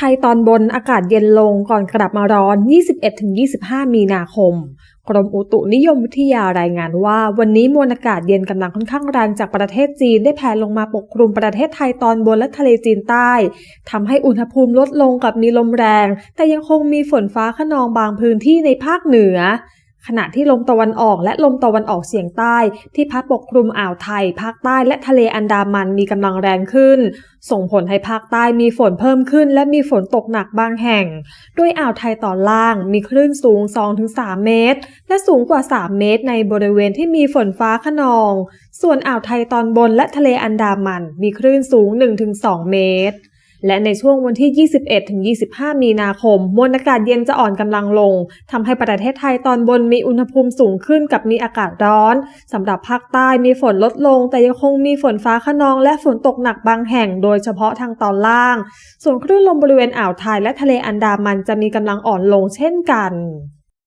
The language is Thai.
ไทยตอนบนอากาศเย็นลงก่อนกลับมาร้อน 21-25 มีนาคม กรมอุตุนิยมวิทยารายงานว่า วันนี้มวลอากาศเย็นกำลังค่อนข้างแรงจากประเทศจีนได้แผ่ลงมาปกคลุมประเทศไทยตอนบนและทะเลจีนใต้ทำให้อุณหภูมิลดลงกับมีลมแรง แต่ยังคงมีฝนฟ้าขนองบางพื้นที่ในภาคเหนือ ขณะที่ลมตะวันออกและลมตะวันออกเฉียงใต้ ที่พัดปกคลุมอ่าวไทย ภาคใต้และทะเลอันดามันมีกำลังแรงขึ้น ส่งผลให้ภาคใต้มีฝนเพิ่มขึ้น และมีฝนตกหนักบางแห่ง โดยอ่าวไทยตอนล่างมีคลื่นสูง 2-3 เมตร และสูงกว่า 3 เมตร ในบริเวณที่มีฝนฟ้าขนอง ส่วนอ่าวไทยตอนบนและทะเลอันดามันมีคลื่นสูง 1-2 เมตร และในช่วงวันที่ 21-25 มีนาคม มวลอากาศเย็นจะอ่อนกำลังลง ทำให้ประเทศไทยตอนบนมีอุณหภูมิสูงขึ้นกับมีอากาศร้อน สำหรับภาคใต้มีฝนลดลง แต่ยังคงมีฝนฟ้าขนองและฝนตกหนักบางแห่ง โดยเฉพาะทางตอนล่าง ส่วนคลื่นลมบริเวณอ่าวไทยและทะเลอันดามันจะมีกำลังอ่อนลงเช่นกัน